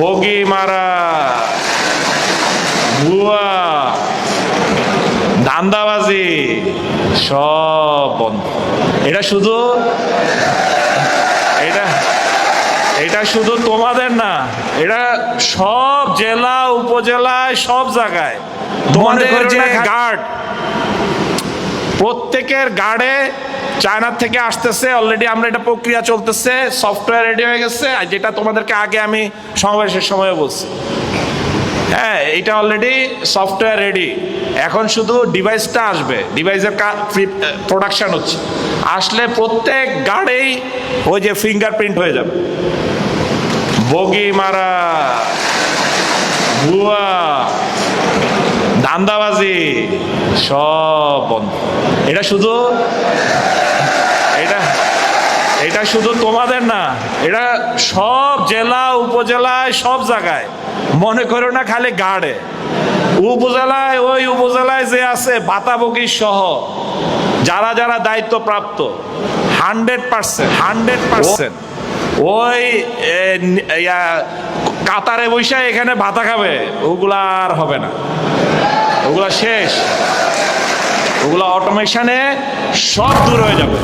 বগি মারা ভুয়া ধান্দাবাজি সব বন্ধ। এটা শুধু এটা এটা শুধু তোমাদের না এটা সব জেলা উপজেলায় সব জায়গায়। তোমাদের যে গার্ড প্রত্যেকের গার্ডে চায়নার থেকে আসতেছে অলরেডি আমরা এটা প্রক্রিয়া চলতেছে সফটওয়্যার রেডি হয়ে গেছে, আর যেটা তোমাদেরকে আগে আমি সমাবেশের সময় বলছি। হ্যাঁ এটা অলরেডি সফটওয়্যার রেডি এখন শুধু ডিভাইসটা আসবে ডিভাইসের প্রোডাকশন হচ্ছে। আসলে প্রত্যেক গার্ডেই ওই যে ফিঙ্গারপ্রিন্ট হয়ে যাবে। বগি মারা, ভুয়া ধান্দাবাজি সব বন্ধ। এটা শুধু এটা এটা শুধু তোমাদের না, এটা সব জেলা, উপজেলায়, সব জায়গায়। মনে করো না খালি গাড়ে। উপজেলায়, ওই উপজেলায় যে আছে, বাতাবকি সহ, যারা যারা দায়িত্ব প্রাপ্ত হান্ড্রেড পার্সেন্ট হান্ড্রেড পার্সেন্ট, ওই কাতারে বৈশা এখানে ভাতা খাবে, ওগুলা আর হবে না। ওগুলা শেষ। ওগুলা অটোমেশনে সব দূর হয়ে যাবে।